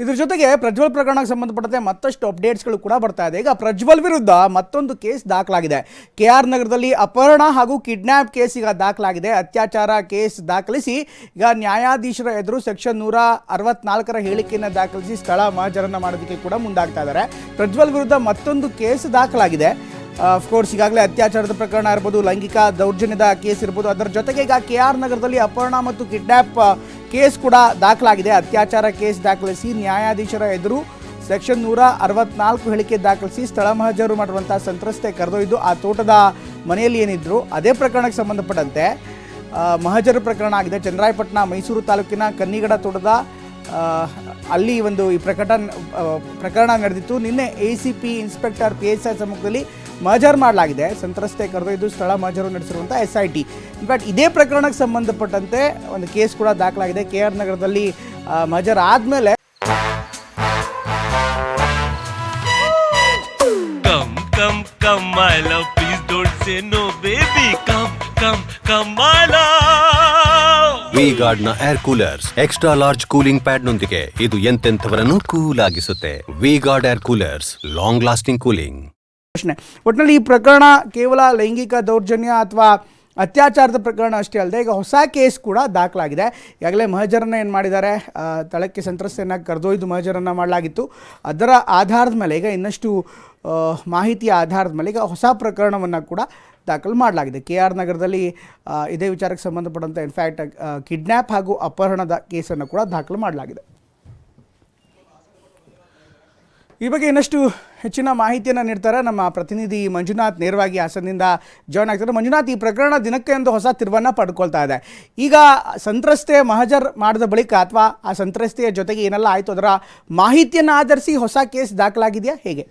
ಇದ್ರ ಜೊತೆಗೆ ಪ್ರಜ್ವಲ್ ಪ್ರಕರಣಕ್ಕೆ ಸಂಬಂಧಪಟ್ಟಂತೆ ಮತ್ತಷ್ಟು ಅಪ್ಡೇಟ್ಸ್ಗಳು ಕೂಡ ಬರ್ತಾ ಇದೆ. ಈಗ ಪ್ರಜ್ವಲ್ ವಿರುದ್ಧ ಮತ್ತೊಂದು ಕೇಸ್ ದಾಖಲಾಗಿದೆ. ಕೆ ಆರ್ ನಗರದಲ್ಲಿ ಅಪಹರಣ ಹಾಗೂ ಕಿಡ್ನ್ಯಾಪ್ ಕೇಸ್ ಈಗ ದಾಖಲಾಗಿದೆ. ಅತ್ಯಾಚಾರ ಕೇಸ್ ದಾಖಲಿಸಿ ಈಗ ನ್ಯಾಯಾಧೀಶರ ಎದುರು ಸೆಕ್ಷನ್ ನೂರ ಅರವತ್ನಾಲ್ಕರ ಹೇಳಿಕೆಯನ್ನು ದಾಖಲಿಸಿ ಸ್ಥಳ ಮಹಜರನ್ನ ಮಾಡೋದಕ್ಕೆ ಕೂಡ ಮುಂದಾಗ್ತಾ ಇದ್ದಾರೆ. ಪ್ರಜ್ವಲ್ ವಿರುದ್ಧ ಮತ್ತೊಂದು ಕೇಸ್ ದಾಖಲಾಗಿದೆ. ಅಫ್ಕೋರ್ಸ್ ಈಗಾಗಲೇ ಅತ್ಯಾಚಾರದ ಪ್ರಕರಣ ಇರ್ಬೋದು, ಲೈಂಗಿಕ ದೌರ್ಜನ್ಯದ ಕೇಸ್ ಇರ್ಬೋದು, ಅದರ ಜೊತೆಗೆ ಈಗ ಕೆ ಆರ್ ನಗರದಲ್ಲಿ ಅಪಹರಣ ಮತ್ತು ಕಿಡ್ನ್ಯಾಪ್ ಕೇಸ್ ಕೂಡ ದಾಖಲಾಗಿದೆ. ಅತ್ಯಾಚಾರ ಕೇಸ್ ದಾಖಲಿಸಿ ನ್ಯಾಯಾಧೀಶರ ಎದುರು ಸೆಕ್ಷನ್ ನೂರ ಅರವತ್ನಾಲ್ಕು ಹೇಳಿಕೆ ದಾಖಲಿಸಿ ಸ್ಥಳ ಮಹಜರು ಮಾಡುವಂಥ ಸಂತ್ರಸ್ತೆ ಕರೆದೊಯ್ದು ಆ ತೋಟದ ಮನೆಯಲ್ಲಿ ಏನಿದ್ರು. ಅದೇ ಪ್ರಕರಣಕ್ಕೆ ಸಂಬಂಧಪಟ್ಟಂತೆ ಮಹಜರು ಪ್ರಕರಣ ಆಗಿದೆ. ಚಂದ್ರಾಯಪಟ್ಟಣ, ಮೈಸೂರು ತಾಲೂಕಿನ ಕನ್ನಿಗಡ ತೋಟದ ಅಲ್ಲಿ ಒಂದು ಈ ಪ್ರಕಟ ಪ್ರಕರಣ ನಡೆದಿತ್ತು. ನಿನ್ನೆ A C P inspector P S I ಸಮ್ಮುಖದಲ್ಲಿ ಮಹಜರ್ ಮಾಡಲಾಗಿದೆ. ಸಂತ್ರಸ್ತೆ ಇದು ಸ್ಥಳ ಮಜರು ನಡೆಸಿರುವಂಥ S I T in fact ಇದೇ ಪ್ರಕರಣಕ್ಕೆ ಸಂಬಂಧಪಟ್ಟಂತೆ ಒಂದು ಕೇಸ್ ಕೂಡ ದಾಖಲಾಗಿದೆ. ಕೆ ಆರ್ ನಗರದಲ್ಲಿ ಮಜರ್ ಆದಮೇಲೆ ನ air coolers extra large cooling pad ನೊಂದಿಗೆ ಇದು ಎಂತೆಂಥವರನ್ನು cool ಆಗಿಸುತ್ತೆ. V Guard air coolers long lasting cooling ಪ್ರಶ್ನೆ. ಒಟ್ಟಿನಲ್ಲಿ ಈ ಪ್ರಕರಣ ಕೇವಲ ಲೈಂಗಿಕ ದೌರ್ಜನ್ಯ ಅಥವಾ ಅತ್ಯಾಚಾರದ ಪ್ರಕರಣ ಅಷ್ಟೇ ಅಲ್ಲದೆ ಈಗ ಹೊಸ ಕೇಸ್ ಕೂಡ ದಾಖಲಾಗಿದೆ. ಈಗಾಗಲೇ ಮಹಜರನ್ನು ಏನು ಮಾಡಿದ್ದಾರೆ? ತಳಕ್ಕೆ ಸಂತ್ರಸ್ತೆಯನ್ನು ಕರೆದೊಯ್ದು ಮಹಜರನ್ನು ಮಾಡಲಾಗಿತ್ತು. ಅದರ ಆಧಾರದ ಮೇಲೆ ಈಗ ಇನ್ನಷ್ಟು ಮಾಹಿತಿಯ ಆಧಾರದ ಮೇಲೆ ಈಗ ಹೊಸ ಪ್ರಕರಣವನ್ನು ಕೂಡ ದಾಖಲು ಮಾಡಲಾಗಿದೆ. ಕೆ ಆರ್ ನಗರದಲ್ಲಿ ಇದೇ ವಿಚಾರಕ್ಕೆ ಸಂಬಂಧಪಟ್ಟಂಥ ಇನ್ಫ್ಯಾಕ್ಟ್ ಕಿಡ್ನ್ಯಾಪ್ ಹಾಗೂ ಅಪಹರಣದ ಕೇಸನ್ನು ಕೂಡ ದಾಖಲು ಮಾಡಲಾಗಿದೆ. ಈ ಬಗ್ಗೆ ಇನ್ನಷ್ಟು ಹೆಚ್ಚಿನ ಮಾಹಿತಿಯನ್ನು ನೀಡ್ತಾರೆ ನಮ್ಮ ಪ್ರತಿನಿಧಿ ಮಂಜುನಾಥ್ ನೇರವಾಗಿ ಹಾಸನದಿಂದ ಜಾಯ್ನ್ ಆಗ್ತಾರೆ ಮಂಜುನಾಥ್, ಈ ಪ್ರಕರಣ ದಿನಕ್ಕೆ ಒಂದು ಹೊಸ ತಿರುವನ್ನು ಪಡ್ಕೊಳ್ತಾ ಇದೆ. ಈಗ ಸಂತ್ರಸ್ತೆ ಮಹಜರ್ ಮಾಡಿದ ಬಳಿಕ ಅಥವಾ ಆ ಸಂತ್ರಸ್ತೆಯ ಜೊತೆಗೆ ಏನೆಲ್ಲ ಆಯಿತು ಅದರ ಮಾಹಿತಿಯನ್ನು ಆಧರಿಸಿ ಹೊಸ ಕೇಸ್ ದಾಖಲಾಗಿದೆಯಾ? ಹೇಗೆ?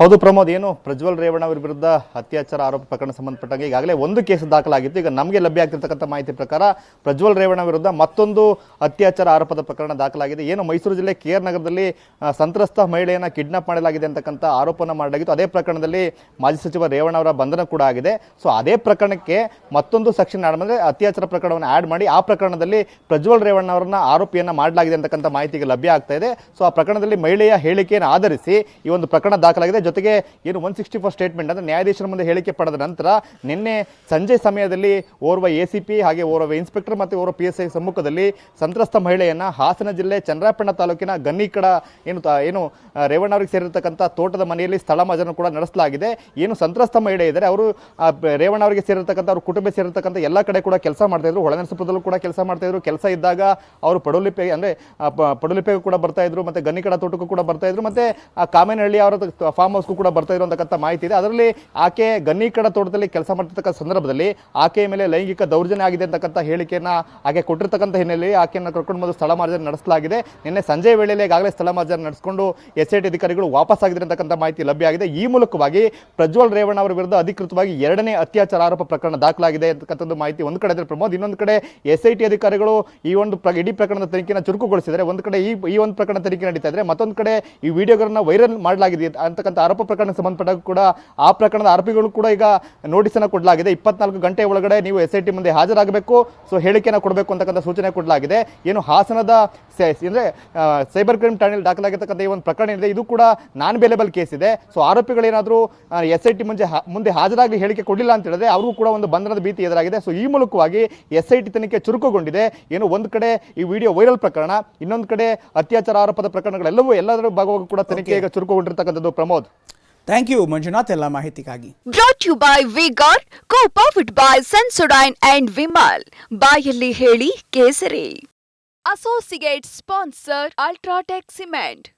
ಹೌದು ಪ್ರಮೋದ್, ಏನು? ಪ್ರಜ್ವಲ್ ರೇವಣ್ಣ ಅವರ ವಿರುದ್ಧ ಅತ್ಯಾಚಾರ ಆರೋಪ ಪ್ರಕರಣ ಸಂಬಂಧಪಟ್ಟಂಗೆ ಈಗಾಗಲೇ ಒಂದು ಕೇಸ್ ದಾಖಲಾಗಿತ್ತು. ಈಗ ನಮಗೆ ಲಭ್ಯ ಆಗ್ತಿರ್ತಕ್ಕಂಥ ಮಾಹಿತಿ ಪ್ರಕಾರ ಪ್ರಜ್ವಲ್ ರೇವಣ್ಣ ವಿರುದ್ಧ ಮತ್ತೊಂದು ಅತ್ಯಾಚಾರ ಆರೋಪದ ಪ್ರಕರಣ ದಾಖಲಾಗಿದೆ. ಏನು? ಮೈಸೂರು ಜಿಲ್ಲೆ ಕೆ ಆರ್ ನಗರದಲ್ಲಿ ಸಂತ್ರಸ್ತ ಮಹಿಳೆಯನ್ನು ಕಿಡ್ನಾಪ್ ಮಾಡಲಾಗಿದೆ ಅಂತಕ್ಕಂಥ ಆರೋಪನ ಮಾಡಲಾಗಿತ್ತು. ಅದೇ ಪ್ರಕರಣದಲ್ಲಿ ಮಾಜಿ ಸಚಿವ ರೇವಣ್ಣ ಅವರ ಬಂಧನ ಕೂಡ ಆಗಿದೆ. ಸೊ ಅದೇ ಪ್ರಕರಣಕ್ಕೆ ಮತ್ತೊಂದು ಸೆಕ್ಷನ್ ಆ್ಯಡ್ ಮಾಡಿದ್ರೆ ಅತ್ಯಾಚಾರ ಪ್ರಕರಣವನ್ನು ಆಡ್ ಮಾಡಿ ಆ ಪ್ರಕರಣದಲ್ಲಿ ಪ್ರಜ್ವಲ್ ರೇವಣ್ಣ ಅವರನ್ನ ಆರೋಪಿಯನ್ನ ಮಾಡಲಾಗಿದೆ ಅಂತಕ್ಕಂಥ ಮಾಹಿತಿಗೆ ಲಭ್ಯ ಆಗ್ತಾ ಇದೆ. ಸೊ ಆ ಪ್ರಕರಣದಲ್ಲಿ ಮಹಿಳೆಯ ಹೇಳಿಕೆಯನ್ನು ಆಧರಿಸಿ ಈ ಒಂದು ಪ್ರಕರಣ ದಾಖಲಾಗಿದೆ. ಜೊತೆಗೆ ಏನು ಒನ್ ಸಿಕ್ಸ್ಟಿ ಫೋರ್ ಸ್ಟೇಟ್ಮೆಂಟ್ ಅಂದರೆ ನ್ಯಾಯಾಧೀಶರ ಮುಂದೆ ಹೇಳಿಕೆ ಪಡೆದ ನಂತರ ನಿನ್ನೆ ಸಂಜೆ ಸಮಯದಲ್ಲಿ ಓರ್ವ ಎ ಸಿ ಪಿ ಹಾಗೆ ಓರ್ವ ಇನ್ಸ್ಪೆಕ್ಟರ್ ಮತ್ತು ಓರ್ವ ಪಿ ಎಸ್ ಐ ಸಮ್ಮುಖದಲ್ಲಿ ಸಂತ್ರಸ್ತ ಮಹಿಳೆಯನ್ನ ಹಾಸನ ಜಿಲ್ಲೆ ಚಂದ್ರಾಪಣ್ಣ ತಾಲೂಕಿನ ಗನ್ನಿಕಡ ಏನು ಏನು ರೇವಣ್ಣವ್ರಿಗೆ ಸೇರಿರ್ತಕ್ಕಂಥ ತೋಟದ ಮನೆಯಲ್ಲಿ ಸ್ಥಳ ಮಜನ ಕೂಡ ನಡೆಸಲಾಗಿದೆ. ಏನು ಸಂತ್ರಸ್ತ ಮಹಿಳೆ ಇದ್ದಾರೆ ಅವರು ಆ, ಸೇರಿರತಕ್ಕಂಥ ಸೇರಿರ್ತಕ್ಕಂಥ ಅವ್ರ ಕುಟುಂಬ ಸೇರಿರ್ತಕ್ಕಂಥ ಎಲ್ಲ ಕಡೆ ಕೂಡ ಕೆಲಸ ಮಾಡ್ತಾ ಇದ್ರು. ಹೊಳೆನರಸೀಪುರದಲ್ಲೂ ಕೂಡ ಕೆಲಸ ಮಾಡ್ತಾ ಇದ್ರು. ಕೆಲಸ ಇದ್ದಾಗ ಅವರು ಪಡುಲಿಪೆ ಅಂದರೆ ಪಡುಲಿಪೆಗೂ ಕೂಡ ಬರ್ತಾ ಇದ್ರು ಮತ್ತೆ ಗನ್ನಿಕಡ ತೋಟಕ್ಕೂ ಕೂಡ ಬರ್ತಾ ಇದ್ರು. ಮತ್ತೆ ಕಾಮೇನಹಳ್ಳಿ ಅವರ ಫಾರ್ಮ್ ಹೌಸ್ಗೂ ಕೂಡ ಬರ್ತಾ ಇರುವಂತಕ್ಕಂಥ ಮಾಹಿತಿ ಇದೆ. ಅದರಲ್ಲಿ ಆಕೆ ಗನ್ನಿಕಡ ತೋಟದಲ್ಲಿ ಕೆಲಸ ಮಾಡ್ತಿರ್ತಕ್ಕಂಥ ಸಂದರ್ಭದಲ್ಲಿ ಆಕೆಯ ಮೇಲೆ ಲೈಂಗಿಕ ದೌರ್ಜನ್ಯ ಆಗಿದೆ ಅಂತಕ್ಕಂಥ ಹೇಳಿಕೆಯನ್ನ ಆಕೆ ಕೊಟ್ಟಿರ್ತಕ್ಕಂಥ ಹಿನ್ನೆಲೆಯಲ್ಲಿ ಆಕೆಯನ್ನು ಕರ್ಕೊಂಡು ಬಂದು ಸ್ಥಳ ಮಾರ್ಜನೆ ನಡೆಸಲಾಗಿದೆ. ನಿನ್ನೆ ಸಂಜೆ ವೇಳೆಯಲ್ಲಿ ಈಗಾಗಲೇ ಸ್ಥಳ ಮಾರ್ಜನೆ ನಡೆಸಿಕೊಂಡು ಎಸ್ ಐ ಟಿ ಅಧಿಕಾರಿಗಳು ವಾಪಸ್ ಆಗಿದೆ ಅಂತಕ್ಕಂಥ ಮಾಹಿತಿ ಲಭ್ಯ ಆಗಿದೆ. ಈ ಮೂಲಕವಾಗಿ ಪ್ರಜ್ವಲ್ ರೇವಣ್ಣ ಅವರ ವಿರುದ್ಧ ಅಧಿಕೃತವಾಗಿ ಎರಡನೇ ಅತ್ಯಾಚಾರ ಆರೋಪ ಪ್ರಕರಣ ದಾಖಲಾಗಿದೆ ಅಂತಕ್ಕಂಥದ್ದು ಮಾಹಿತಿ ಒಂದು ಕಡೆ ಪ್ರಮೋದ್. ಇನ್ನೊಂದು ಕಡೆ ಎಸ್ ಐ ಟಿ ಅಧಿಕಾರಿಗಳು ಈ ಒಂದು ಇಡೀ ಪ್ರಕರಣದ ತನಿಖೆಯನ್ನು ಚುರುಕುಗೊಳಿಸಿದರೆ ಒಂದು ಕಡೆ ಈ ಈ ಒಂದು ಪ್ರಕರಣ ತನಿಖೆ ನಡೀತಾ ಇದ್ರೆ ಮತ್ತೊಂದು ಕಡೆ ಈ ವಿಡಿಯೋಗಳನ್ನು ವೈರಲ್ ಮಾಡಲಾಗಿದೆ ಅಂತಕ್ಕಂಥ ಆರೋಪ ಪ್ರಕರಣ ಸಂಬಂಧಪಟ್ಟ ಕೂಡ ಆ ಪ್ರಕರಣದ ಆರೋಪಿಗಳು ಕೂಡ ಈಗ ನೋಟಿಸ್ ಅನ್ನು ಕೊಡಲಾಗಿದೆ. ಇಪ್ಪತ್ನಾಲ್ಕು ಗಂಟೆ ಒಳಗಡೆ ನೀವು ಎಸ್ ಐ ಟಿ ಮುಂದೆ ಹಾಜರಾಗಬೇಕು. ಸೊ ಹೇಳಿಕೆಯನ್ನು ಕೊಡಬೇಕು ಅಂತಕ್ಕಂಥ ಸೂಚನೆ ಕೊಡಲಾಗಿದೆ. ಏನು ಹಾಸನದ ಅಂದರೆ ಸೈಬರ್ ಕ್ರೈಮ್ ಠಾಣೆಯಲ್ಲಿ ದಾಖಲಾಗಿರ್ತಕ್ಕಂಥ ಈ ಒಂದು ಪ್ರಕರಣ ಇದೆ ಇದು ಕೂಡ ನಾನ್ ಬೇಲೆಬಲ್ ಕೇಸ್ ಇದೆ. ಸೊ ಆರೋಪಿಗಳೇನಾದರೂ ಎಸ್ ಐ ಟಿ ಮುಂದೆ ಮುಂದೆ ಹಾಜರಾಗಿ ಹೇಳಿಕೆ ಕೊಡಲಿಲ್ಲ ಅಂತ ಹೇಳಿದ್ರೆ ಅವ್ರಿಗೂ ಕೂಡ ಒಂದು ಬಂಧನದ ಭೀತಿ ಎದುರಾಗಿದೆ. ಸೊ ಈ ಮೂಲಕವಾಗಿ ಎಸ್ ಐ ಟಿ ತನಿಖೆ ಚುರುಕುಗೊಂಡಿದೆ. ಏನು ಒಂದು ಕಡೆ ಈ ವಿಡಿಯೋ ವೈರಲ್ ಪ್ರಕರಣ ಇನ್ನೊಂದು ಕಡೆ ಅತ್ಯಾಚಾರ ಆರೋಪದ ಪ್ರಕರಣಗಳೆಲ್ಲವೂ ಎಲ್ಲದರ ಭಾಗವಾಗಿ ಕೂಡ ತನಿಖೆ ಈಗ ಚುರುಕುಗೊಂಡಿರ್ತಕ್ಕಂಥದ್ದು ಪ್ರಮೋದ್. ಥ್ಯಾಂಕ್ ಯು ಮಂಜುನಾಥ್, ಎಲ್ಲ ಮಾಹಿತಿಗಾಗಿ. Brought you by V Guard co powered by Sensodyne and Vimal ಬಾಯಲ್ಲಿ ಹೇಳಿ ಕೇಸರಿ. Associate sponsor UltraTech cement